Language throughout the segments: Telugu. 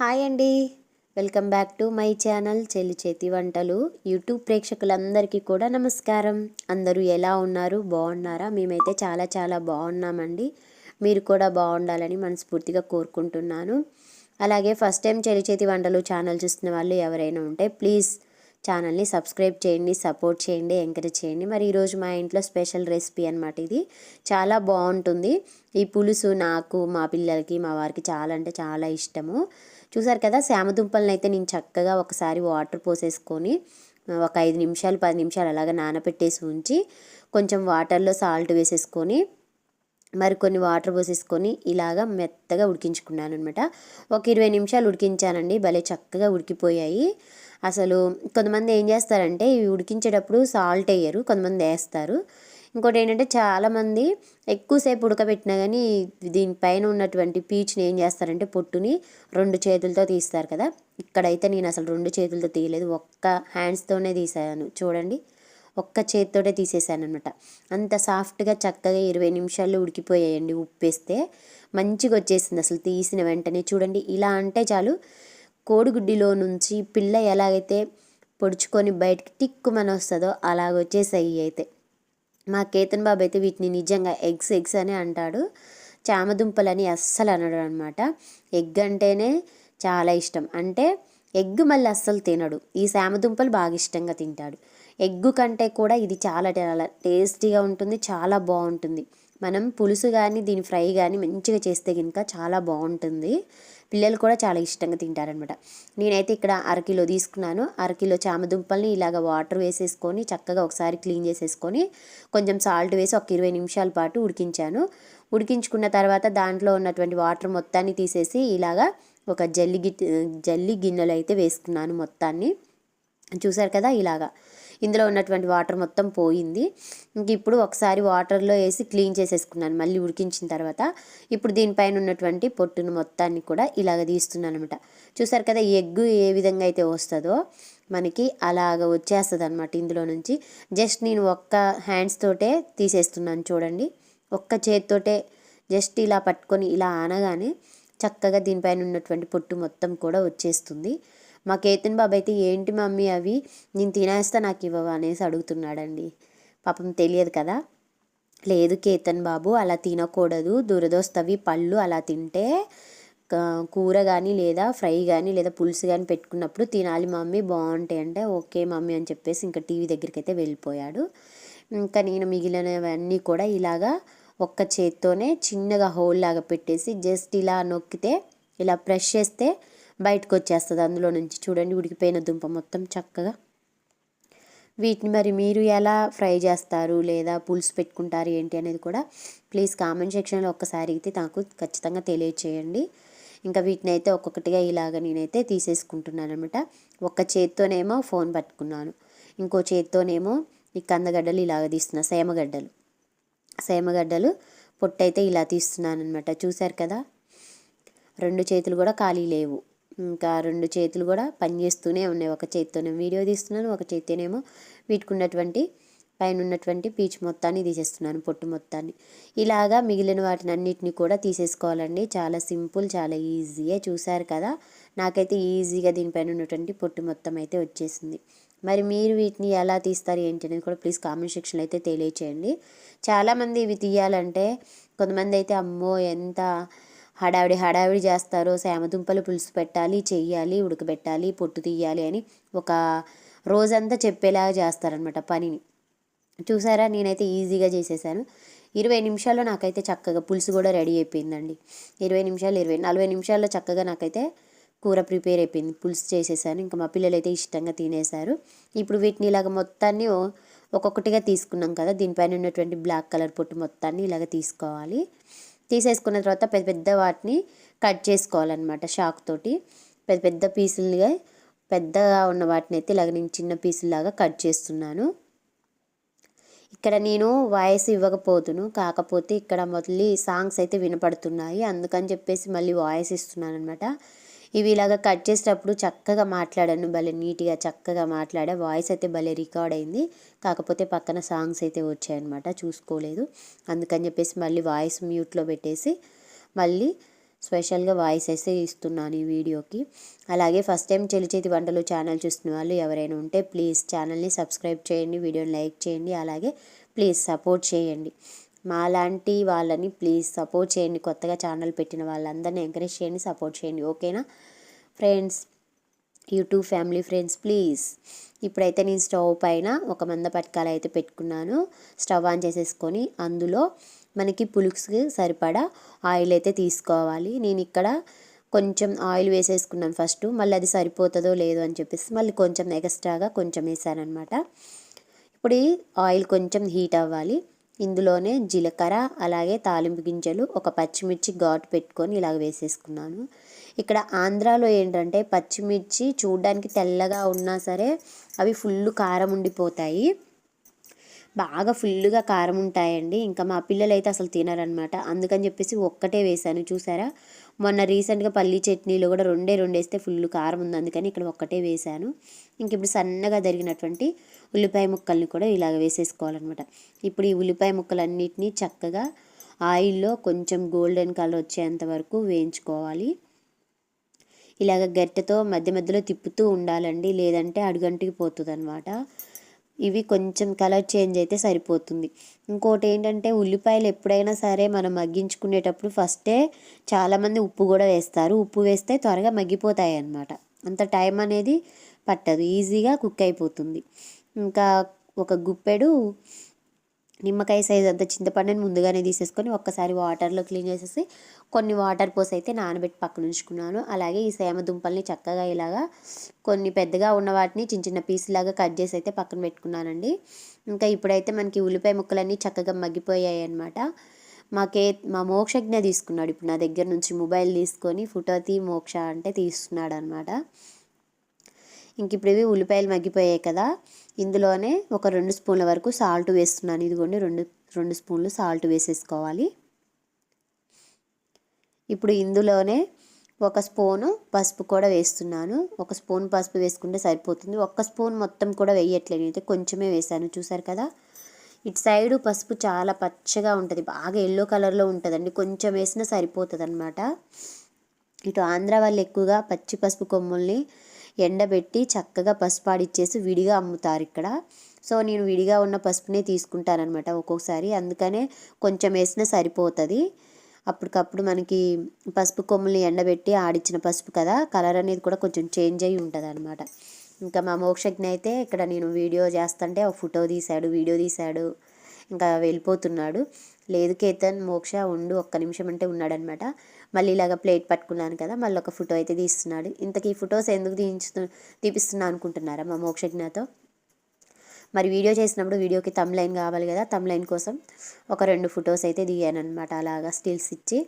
హాయ్ అండి. Welcome back to my channel చెల్లి చేతి వంటలు. యూట్యూబ్ ప్రేక్షకులందరికీ కూడా నమస్కారం. అందరూ ఎలా ఉన్నారు? బాగున్నారా? మేమైతే చాలా చాలా బాగున్నామండి. మీరు కూడా బాగుండాలని మనస్ఫూర్తిగా కోరుకుంటున్నాను. అలాగే ఫస్ట్ టైం చెల్లి చేతి వంటలు ఛానల్ చూస్తున్న వాళ్ళు ఎవరైనా ఉంటే ప్లీజ్ ఛానల్ని సబ్స్క్రైబ్ చేయండి సపోర్ట్ చేయండి ఎంకరేజ్ చేయండి. మరి ఈరోజు మా ఇంట్లో స్పెషల్ రెసిపీ అనమాట ఇది. చాలా బాగుంటుంది. ఈ పులుసు నాకు మా పిల్లలకి మా వారికి చాలా అంటే చాలా ఇష్టము. చూసారు కదా శామదుంపలను అయితే నేను చక్కగా ఒకసారి వాటర్ పోసేసుకొని ఒక ఐదు నిమిషాలు పది నిమిషాలు అలాగ నానబెట్టేసి ఉంచి కొంచెం వాటర్లో సాల్ట్ వేసేసుకొని మరి కొన్ని వాటర్ పోసేసుకొని ఇలాగా మెత్తగా ఉడికించుకున్నాను అనమాట ఒక ఇరవై నిమిషాలు ఉడికించానండి భలే చక్కగా ఉడికిపోయాయి. అసలు కొంతమంది ఏం చేస్తారంటే ఇవి ఉడికించేటప్పుడు సాల్ట్ వేయరు కొంతమంది వేస్తారు. ఇంకోటి ఏంటంటే చాలామంది ఎక్కువసేపు ఉడకబెట్టినా కానీ దీనిపైన ఉన్నటువంటి పీచ్ని ఏం చేస్తారంటే పొట్టుని రెండు చేతులతో తీస్తారు కదా. ఇక్కడైతే నేను అసలు రెండు చేతులతో తీయలేదు. ఒక్క హ్యాండ్స్తోనే తీసాను. చూడండి. ఒక్క చేతితోటే తీసేసాను అనమాట అంత సాఫ్ట్గా చక్కగా ఇరవై నిమిషాల్లో ఉడికిపోయాయండి. ఉప్పేస్తే మంచిగా వచ్చేసింది అసలు తీసిన వెంటనే. చూడండి ఇలా అంటే చాలు కోడిగుడ్డిలో నుంచి పిల్ల ఎలాగైతే పొడుచుకొని బయటికి టిక్కుమని వస్తుందో అలాగ వచ్చేసాయి అయితే. మా కేతన్ బాబు అయితే వీటిని నిజంగా ఎగ్స్ ఎగ్స్ అని అంటాడు. చామదుంపలని అస్సలు అనడు అనమాట ఎగ్ అంటేనే చాలా ఇష్టం. అంటే ఎగ్ మళ్ళీ అస్సలు తినడు. ఈ శామదుంపలు బాగా ఇష్టంగా తింటాడు. ఎగ్గు కంటే కూడా ఇది చాలా చాలా టేస్టీగా ఉంటుంది చాలా బాగుంటుంది. మనం పులుసు కానీ దీని ఫ్రై కానీ మంచిగా చేస్తే కనుక చాలా బాగుంటుంది. పిల్లలు కూడా చాలా ఇష్టంగా తింటారనమాట నేనైతే ఇక్కడ అరకిలో తీసుకున్నాను. అరకిలో చామదుంపల్ని ఇలాగ వాటర్ వేసేసుకొని చక్కగా ఒకసారి క్లీన్ చేసేసుకొని కొంచెం సాల్ట్ వేసి ఒక ఇరవై నిమిషాల పాటు ఉడికించాను. ఉడికించుకున్న తర్వాత దాంట్లో ఉన్నటువంటి వాటర్ మొత్తాన్ని తీసేసి ఇలాగా ఒక జల్లి గి జల్లి గిన్నెలు అయితే వేసుకున్నాను మొత్తాన్ని. చూసారు కదా ఇలాగా. ఇందులో ఉన్నటువంటి వాటర్ మొత్తం పోయింది. ఇంక ఇప్పుడు ఒకసారి వాటర్లో వేసి క్లీన్ చేసేసుకున్నాను మళ్ళీ ఉడికించిన తర్వాత. ఇప్పుడు దీనిపైన ఉన్నటువంటి పొట్టును మొత్తాన్ని కూడా ఇలాగ తీస్తున్నాను అనమాట చూసారు కదా ఎగ్ ఏ విధంగా అయితే వస్తుందో మనకి అలాగ వచ్చేస్తుంది అనమాట ఇందులో నుంచి. జస్ట్ నేను ఒక్క హ్యాండ్స్ తోటే తీసేస్తున్నాను చూడండి. ఒక్క చేతితోటే జస్ట్ ఇలా పట్టుకొని ఇలా అనగానే చక్కగా దీనిపైన ఉన్నటువంటి పొట్టు మొత్తం కూడా వచ్చేస్తుంది. మా కేతన్ బాబు అయితే ఏంటి మమ్మీ అవి? నేను తినేస్తా నాకు ఇవ్వవా? అనేసి అడుగుతున్నాడండి. పాపం తెలియదు కదా. లేదు కేతన్ బాబు అలా తినకూడదు. దురదోస్తవి పళ్ళు అలా తింటే కూర కానీ లేదా ఫ్రై కానీ లేదా పులుసు కానీ పెట్టుకున్నప్పుడు తినాలి మమ్మీ బాగుంటాయి. అంటే ఓకే మమ్మీ అని చెప్పేసి ఇంకా టీవీ దగ్గరికి అయితే వెళ్ళిపోయాడు. ఇంకా నేను మిగిలినవన్నీ కూడా ఇలాగా ఒక్క చేత్తోనే చిన్నగా హోల్ లాగా పెట్టేసి జస్ట్ ఇలా నొక్కితే ఇలా ప్రెష్ చేస్తే బయటకు వచ్చేస్తుంది అందులో నుంచి. చూడండి ఉడికిపోయిన దుంప మొత్తం చక్కగా. వీటిని మరి మీరు ఎలా ఫ్రై చేస్తారు లేదా పులుసు పెట్టుకుంటారు ఏంటి అనేది కూడా ప్లీజ్ కామెంట్ సెక్షన్లో ఒక్కసారి అయితే నాకు ఖచ్చితంగా తెలియచేయండి. ఇంకా వీటిని అయితే ఒక్కొక్కటిగా ఇలాగ నేనైతే తీసేసుకుంటున్నాను అనమాట ఒక్క చేత్తోనేమో ఫోన్ పట్టుకున్నాను. ఇంకో చేత్తోనేమో ఈ కందగడ్డలు ఇలాగ తీస్తున్నా సేమగడ్డలు. సేమగడ్డలు పొట్టయితే ఇలా తీస్తున్నాను అనమాట చూశారు కదా? రెండు చేతులు కూడా ఖాళీ లేవు. ఇంకా రెండు చేతులు కూడా పనిచేస్తూనే ఉన్నాయి. ఒక చేతితోనే వీడియో తీస్తున్నాను ఒక చేతితోనేమో వీటికి ఉన్నటువంటి పైన ఉన్నటువంటి పీచ్ మొత్తాన్ని తీసేస్తున్నాను పొట్టు మొత్తాన్ని. ఇలాగా మిగిలిన వాటిని అన్నిటిని కూడా తీసేసుకోవాలండి. చాలా సింపుల్ చాలా ఈజీయే. చూసారు కదా? నాకైతే ఈజీగా దీనిపైన ఉన్నటువంటి పొట్టు మొత్తం అయితే వచ్చేసింది. మరి మీరు వీటిని ఎలా తీస్తారు ఏంటి అనేది కూడా ప్లీజ్ కామెంట్ సెక్షన్లో అయితే తెలియచేయండి. చాలామంది ఇవి తీయాలంటే కొంతమంది అయితే అమ్మో ఎంత హడావిడి హడావిడి చేస్తారు. సేమదుంపలు పులుసు పెట్టాలి చెయ్యాలి ఉడకబెట్టాలి పొట్టు తీయాలి అని ఒక రోజంతా చెప్పేలాగా చేస్తారనమాట పనిని. చూసారా? నేనైతే ఈజీగా చేసేసాను. ఇరవై నిమిషాల్లో నాకైతే చక్కగా పులుసు కూడా రెడీ అయిపోయిందండి. ఇరవై నిమిషాలు ఇరవై నలభై నిమిషాల్లో చక్కగా నాకైతే కూర ప్రిపేర్ అయిపోయింది. పులుసు చేసేసాను. ఇంకా మా పిల్లలు అయితే ఇష్టంగా తినేశారు. ఇప్పుడు వీటిని ఇలాగ మొత్తాన్ని ఒక్కొక్కటిగా తీసుకున్నాం కదా. దీనిపైన ఉన్నటువంటి బ్లాక్ కలర్ పొట్టు మొత్తాన్ని ఇలాగ తీసుకోవాలి. తీసేసుకున్న తర్వాత పెద్ద పెద్ద వాటిని కట్ చేసుకోవాలన్నమాట షాక్ తోటి. పెద్ద పెద్ద పీసులుగా పెద్దగా ఉన్న వాటిని అయితే ఇలాగ నేను చిన్న పీసులాగా కట్ చేస్తున్నాను. ఇక్కడ నేను వాయిస్ ఇవ్వకపోతును. కాకపోతే ఇక్కడ మళ్ళీ సాంగ్స్ అయితే వినపడుతున్నాయి. అందుకని చెప్పేసి మళ్ళీ వాయిస్ ఇస్తున్నాను అనమాట ఇవి ఇలాగ కట్ చేసేటప్పుడు చక్కగా మాట్లాడాను భలే నీట్గా చక్కగా మాట్లాడా. వాయిస్ అయితే భలే రికార్డ్ అయింది. కాకపోతే పక్కన సాంగ్స్ అయితే వచ్చాయన్నమాట చూసుకోలేదు. అందుకని చెప్పేసి మళ్ళీ వాయిస్ మ్యూట్లో పెట్టేసి మళ్ళీ స్పెషల్గా వాయిస్ అయితే ఇస్తున్నాను ఈ వీడియోకి. అలాగే ఫస్ట్ టైం చెలిచేతి వంటలు ఛానల్ చూస్తున్న వాళ్ళు ఎవరైనా ఉంటే ప్లీజ్ ఛానల్ని సబ్స్క్రైబ్ చేయండి వీడియోని లైక్ చేయండి అలాగే ప్లీజ్ సపోర్ట్ చేయండి. మాలాంటి వాళ్ళని ప్లీజ్ సపోర్ట్ చేయండి. కొత్తగా ఛానల్ పెట్టిన వాళ్ళందరినీ ఎంకరేజ్ చేయండి సపోర్ట్ చేయండి. ఓకేనా? Friends YouTube family friends please. ఇప్పుడైతే నేను స్టవ్ పైన ఒక మంద పట్కాలు అయితే పెట్టుకున్నాను. స్టవ్ ఆన్ చేసేసుకొని అందులో మనకి పులుసుకి సరిపడా ఆయిల్ అయితే తీసుకోవాలి. నేను ఇక్కడ కొంచెం ఆయిల్ వేసేసుకున్నాను ఫస్ట్. మళ్ళీ అది సరిపోతుందో లేదో అని చెప్పేసి మళ్ళీ కొంచెం ఎక్స్ట్రాగా కొంచెం వేసానమాట ఇప్పుడు ఆయిల్ కొంచెం హీట్ అవ్వాలి. ఇందులోనే జీలకర్ర అలాగే తాలింపు గింజలు ఒక పచ్చిమిర్చి ఘాటు పెట్టుకొని ఇలాగ వేసేసుకున్నాను. ఇక్కడ ఆంధ్రాలో ఏంటంటే పచ్చిమిర్చి చూడడానికి తెల్లగా ఉన్నా సరే అవి ఫుల్ కారం ఉండిపోతాయి. బాగా ఫుల్గా కారం ఉంటాయండి. ఇంకా మా పిల్లలు అయితే అసలు తినరనమాట అందుకని చెప్పేసి ఒక్కటే వేశాను. చూసారా? మొన్న రీసెంట్గా పల్లీ చట్నీలో కూడా రెండే రెండు వేస్తే ఫుల్ కారం ఉంది. అందుకని ఇక్కడ ఒక్కటే వేశాను. ఇంక ఇప్పుడు సన్నగా జరిగినటువంటి ఉల్లిపాయ ముక్కల్ని కూడా ఇలాగ వేసేసుకోవాలన్నమాట. ఇప్పుడు ఈ ఉల్లిపాయ ముక్కలన్నిటినీ చక్కగా ఆయిల్లో కొంచెం గోల్డెన్ కలర్ వచ్చేంత వరకు వేయించుకోవాలి. ఇలాగ గట్టెతో మధ్య మధ్యలో తిప్పుతూ ఉండాలండి. లేదంటే అడుగంటికి పోతుంది అనమాట ఇవి కొంచెం కలర్ చేంజ్ అయితే సరిపోతుంది. ఇంకోటి ఏంటంటే ఉల్లిపాయలు ఎప్పుడైనా సరే మనం మగ్గించుకునేటప్పుడు ఫస్టే చాలామంది ఉప్పు కూడా వేస్తారు. ఉప్పు వేస్తే త్వరగా మగ్గిపోతాయి అన్నమాట. అంత టైం అనేది పట్టదు. ఈజీగా కుక్ అయిపోతుంది. ఇంకా ఒక గుప్పెడు నిమ్మకాయ సైజ్ అంత చింతపండుని ముందుగానే తీసేసుకొని ఒక్కసారి వాటర్లో క్లీన్ చేసేసి కొన్ని వాటర్ పోసి అయితే నానబెట్టి పక్కన ఉంచుకున్నాను. అలాగే ఈ సేమ దుంపల్ని చక్కగా ఇలాగా కొన్ని పెద్దగా ఉన్న వాటిని చిన్న చిన్న పీసులాగా కట్ చేసి అయితే పక్కన పెట్టుకున్నానండి. ఇంకా ఇప్పుడైతే మనకి ఉల్లిపాయ ముక్కలన్నీ చక్కగా మగ్గిపోయాయి అనమాట మాకే మా మోక్షజ్ఞ తీసుకున్నాడు. ఇప్పుడు నా దగ్గర నుంచి మొబైల్ తీసుకొని ఫోటో తీ మోక్ష అంటే తీస్తున్నాడు అనమాట ఇంక ఇప్పుడు ఇవి ఉల్లిపాయలు మగ్గిపోయాయి కదా ఇందులోనే ఒక రెండు స్పూన్ల వరకు సాల్ట్ వేస్తున్నాను. ఇదిగోండి రెండు రెండు స్పూన్లు సాల్ట్ వేసేసుకోవాలి. ఇప్పుడు ఇందులోనే ఒక స్పూను పసుపు కూడా వేస్తున్నాను. ఒక స్పూన్ పసుపు వేసుకుంటే సరిపోతుంది. ఒక్క స్పూన్ మొత్తం కూడా వేయట్లేదు. అయితే కొంచెమే వేసాను చూసారు కదా? ఇటు సైడు పసుపు చాలా పచ్చగా ఉంటుంది. బాగా ఎల్లో కలర్లో ఉంటుందండి. కొంచెం వేసినా సరిపోతుంది అనమాట ఇటు ఆంధ్ర వాళ్ళు ఎక్కువగా పచ్చి పసుపు కొమ్ముల్ని ఎండబెట్టి చక్కగా పసుపు ఆడిచ్చేసి విడిగా అమ్ముతారు ఇక్కడ. సో నేను విడిగా ఉన్న పసుపునే తీసుకుంటానమాట ఒక్కొక్కసారి. అందుకనే కొంచెం వేసినా సరిపోతుంది. అప్పటికప్పుడు మనకి పసుపు కొమ్ముల్ని ఎండబెట్టి ఆడిచ్చిన పసుపు కదా కలర్ అనేది కూడా కొంచెం చేంజ్ అయ్యి ఉంటుంది అనమాట ఇంకా మా మోక్షజ్ఞ అయితే ఇక్కడ నేను వీడియో చేస్తుంటే ఒక ఫోటో తీశాడు వీడియో తీశాడు. ఇంకా వెళ్ళిపోతున్నాడు. లేదు కేతన్ మోక్ష ఉండు ఒక్క నిమిషం అంటే ఉన్నాడనమాట మళ్ళీ ఇలాగ ప్లేట్ పట్టుకున్నాను కదా మళ్ళీ ఒక ఫోటో అయితే తీస్తున్నాడు. ఇంతకీ ఫొటోస్ ఎందుకు తీయించు తీపిస్తున్నా అనుకుంటున్నారా మా మోక్షజ్ఞతో? మరి వీడియో చేసినప్పుడు వీడియోకి తమ్ లైన్ కావాలి కదా తమ్ లైన్ కోసం ఒక రెండు ఫొటోస్ అయితే దిగాను అనమాట అలాగా స్టిల్స్ ఇచ్చి.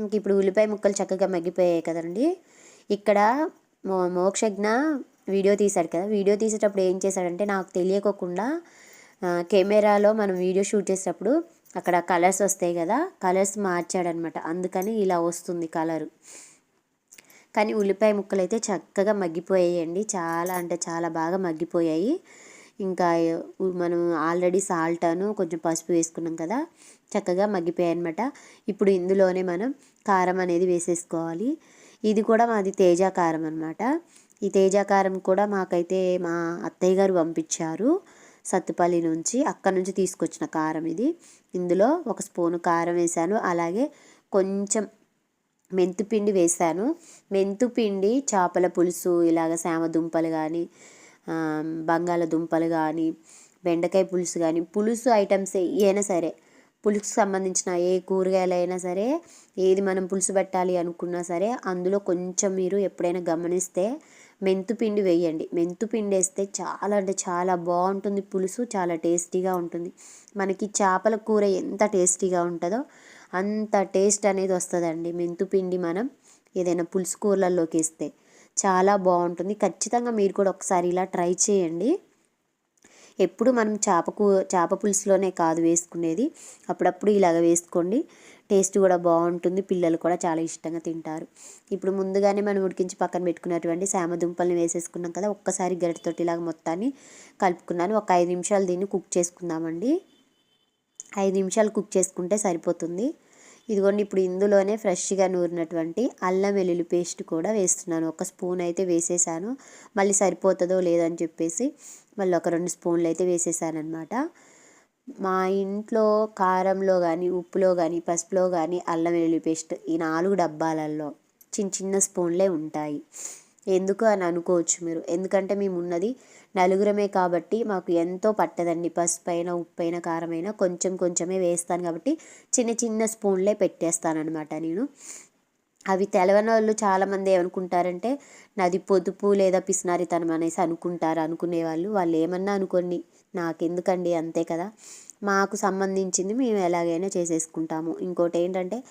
ఇంక ఇప్పుడు ఉల్లిపాయ ముక్కలు చక్కగా మగ్గిపోయాయి కదండి. ఇక్కడ మో మోక్షజ్ఞ వీడియో తీశాడు కదా వీడియో తీసేటప్పుడు ఏం చేశాడంటే నాకు తెలియకోకుండా కెమెరాలో మనం వీడియో షూట్ చేసేటప్పుడు అక్కడ కలర్స్ వస్తాయి కదా కలర్స్ మార్చాడనమాట. అందుకని ఇలా వస్తుంది కలరు. కానీ ఉల్లిపాయ ముక్కలు అయితే చక్కగా మగ్గిపోయాయండి. చాలా అంటే చాలా బాగా మగ్గిపోయాయి. ఇంకా మనం ఆల్రెడీ సాల్ట్ అను కొంచెం పసుపు వేసుకున్నాం కదా చక్కగా మగ్గిపోయాయి అనమాట ఇప్పుడు ఇందులోనే మనం కారం అనేది వేసేసుకోవాలి. ఇది కూడా మాది తేజ కారం అనమాట ఈ తేజ కారం కూడా మాకైతే మా అత్తయ్య గారు పంపించారు. సత్తుపల్లి నుంచి అక్కడ నుంచి తీసుకొచ్చిన కారం ఇది. ఇందులో ఒక స్పూను కారం వేసాను. అలాగే కొంచెం మెంతుపిండి వేసాను. మెంతుపిండి చేపల పులుసు ఇలాగ దుంపలు కానీ బంగాళదుంపలు కానీ బెండకాయ పులుసు కానీ పులుసు ఐటమ్స్ ఏమైనా సరే పులుసుకు సంబంధించిన ఏ కూరగాయలైనా సరే ఏది మనం పులుసు పెట్టాలి అనుకున్నా సరే అందులో కొంచెం మీరు ఎప్పుడైనా గమనిస్తే మెంతుపిండి వేయండి. మెంతుపిండి వేస్తే చాలా అంటే చాలా బాగుంటుంది పులుసు చాలా టేస్టీగా ఉంటుంది. మనకి చేపల కూర ఎంత టేస్టీగా ఉంటుందో అంత టేస్ట్ అనేది వస్తుందండి మెంతుపిండి మనం ఏదైనా పులుసు కూరలలోకి వేస్తే. చాలా బాగుంటుంది. ఖచ్చితంగా మీరు కూడా ఒకసారి ఇలా ట్రై చేయండి. ఎప్పుడు మనం చేప కూ చేప పులుసులోనే కాదు వేసుకునేది. అప్పుడప్పుడు ఇలాగ వేసుకోండి. టేస్ట్ కూడా బాగుంటుంది. పిల్లలు కూడా చాలా ఇష్టంగా తింటారు. ఇప్పుడు ముందుగానే మనం ఉడికించి పక్కన పెట్టుకున్నటువంటి శామ దుంపల్ని వేసేసుకున్నాం కదా ఒక్కసారి గరిటతోటి ఇలాగ మొత్తాన్ని కలుపుకున్నాను. ఒక ఐదు నిమిషాలు దీన్ని కుక్ చేసుకుందామండి. ఐదు నిమిషాలు కుక్ చేసుకుంటే సరిపోతుంది. ఇదిగోండి ఇప్పుడు ఇందులోనే ఫ్రెష్గా నూరినటువంటి అల్లం వెల్లుల్లి పేస్ట్ కూడా వేస్తున్నాను. ఒక స్పూన్ అయితే వేసేసాను. మళ్ళీ సరిపోతుందో లేదని చెప్పేసి మళ్ళీ ఒక రెండు స్పూన్లు అయితే వేసేసాను అనమాట మా ఇంట్లో కారంలో కానీ ఉప్పులో కానీ పసుపులో కానీ అల్లం వెల్లుల్లి పేస్ట్ ఈ నాలుగు డబ్బాలలో చిన్న చిన్న స్పూన్లే ఉంటాయి. ఎందుకు అని అనుకోవచ్చు మీరు? ఎందుకంటే మేము ఉన్నది నలుగురమే కాబట్టి మాకు ఎంతో పట్టదండి. పసుపు అయినా ఉప్పు అయినా కారమైనా కొంచెం కొంచెమే వేస్తాను కాబట్టి చిన్న చిన్న స్పూన్లే పెట్టేస్తానమాట నేను. అవి తెలవని వాళ్ళు చాలామంది ఏమనుకుంటారంటే నాది పొదుపు లేదా పిసినారితనం అనేసి అనుకుంటారు అనుకునేవాళ్ళు. వాళ్ళు ఏమన్నా అనుకోండి నాకెందుకండి అంతే కదా? మాకు సంబంధించింది మేము ఎలాగైనా చేసేసుకుంటాము. ఇంకోటి ఏంటంటే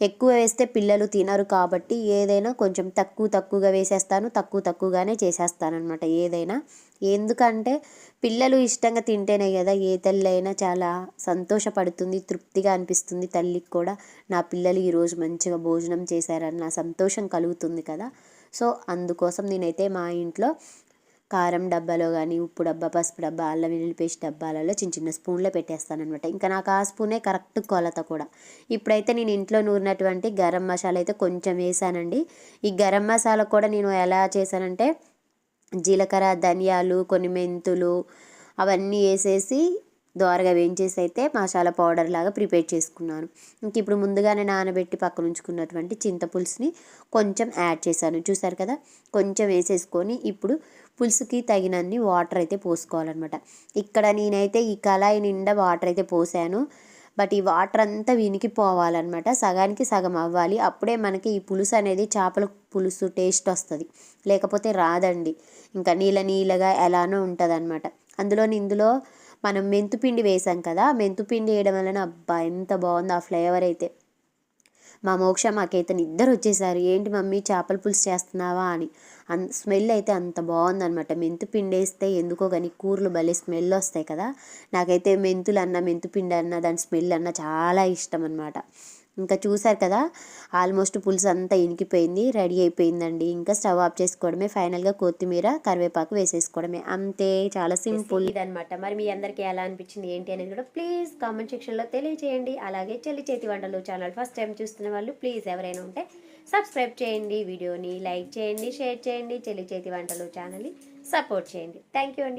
ఎక్కువ వేస్తే పిల్లలు తినరు కాబట్టి ఏదైనా కొంచెం తక్కువ తక్కువగా వేసేస్తాను తక్కువ తక్కువగానే చేసేస్తాను అనమాట ఏదైనా. ఎందుకంటే పిల్లలు ఇష్టంగా తింటేనే కదా ఏ తల్లి అయినా చాలా సంతోషపడుతుంది తృప్తిగా అనిపిస్తుంది తల్లికి కూడా. నా పిల్లలు ఈరోజు మంచిగా భోజనం చేశారన్న సంతోషం కలుగుతుంది కదా? సో అందుకోసం నేనైతే మా ఇంట్లో కారం డబ్బాలో కానీ ఉప్పు డబ్బా పసుపు డబ్బా అల్లం వెల్లుల్లి పేస్ట్ డబ్బాలలో చిన్న చిన్న స్పూన్లో పెట్టేస్తాను అనమాట ఇంకా నాకు ఆ స్పూనే కరెక్ట్ కొలత కూడా. ఇప్పుడైతే నేను ఇంట్లో నూరినటువంటి గరం మసాలా అయితే కొంచెం వేసానండి. ఈ గరం మసాలా కూడా నేను ఎలా చేశానంటే జీలకర్ర ధనియాలు కొన్ని మెంతులు అవన్నీ వేసేసి దోరగా వేయించేసి అయితే మసాలా పౌడర్ లాగా ప్రిపేర్ చేసుకున్నాను. ఇంక ఇప్పుడు ముందుగానే నానబెట్టి పక్కన ఉంచుకున్నటువంటి చింతపులుసుని కొంచెం యాడ్ చేశాను. చూసారు కదా? కొంచెం వేసేసుకొని ఇప్పుడు పులుసుకి తగినన్ని వాటర్ అయితే పోసుకోవాలన్నమాట. ఇక్కడ నేనైతే ఈ కళాయి నిండా వాటర్ అయితే పోసాను. బట్ ఈ వాటర్ అంతా వీనికి పోవాలన్నమాట. సగానికి సగం అవ్వాలి. అప్పుడే మనకి ఈ పులుసు అనేది చేపల పులుసు టేస్ట్ వస్తుంది. లేకపోతే రాదండి. ఇంకా నీళ్ళ నీళ్ళగా ఎలానో ఉంటుంది అందులోని ఇందులో మనం మెంతుపిండి వేసాం కదా మెంతుపిండి వేయడం వలన అబ్బా ఎంత బాగుంది ఆ ఫ్లేవర్ అయితే. మా మోక్ష మాకైతే ఇద్దరు వచ్చేసారు. ఏంటి మమ్మీ చేపల పులుసు చేస్తున్నావా? అని. అన్ స్మెల్ అయితే అంత బాగుందనమాట మెంతు పిండి వేస్తే ఎందుకో కానీ కూరలు భలే స్మెల్ వస్తాయి కదా. నాకైతే మెంతులు అన్న మెంతు పిండి అన్న దాని స్మెల్ అన్న చాలా ఇష్టం అనమాట ఇంకా చూసారు కదా ఆల్మోస్ట్ పులుసు అంతా ఇనికిపోయింది రెడీ అయిపోయిందండి. ఇంకా స్టవ్ ఆఫ్ చేసుకోవడమే ఫైనల్గా కొత్తిమీర కరివేపాకు వేసేసుకోవడమే. అంతే చాలా సింపుల్. ఇదనమాట మరి మీ అందరికీ ఎలా అనిపించింది ఏంటి అనేది కూడా ప్లీజ్ కామెంట్ సెక్షన్లో తెలియజేయండి అలాగే చెల్లి చేతి వంటలు ఛానల్ ఫస్ట్ టైం చూస్తున్న వాళ్ళు ప్లీజ్ ఎవరైనా ఉంటే సబ్స్క్రైబ్ చేయండి. వీడియోని లైక్ చేయండి షేర్ చేయండి. చెల్లి చేతి వంటలు ఛానల్ని సపోర్ట్ చేయండి. థ్యాంక్ యూ అండి.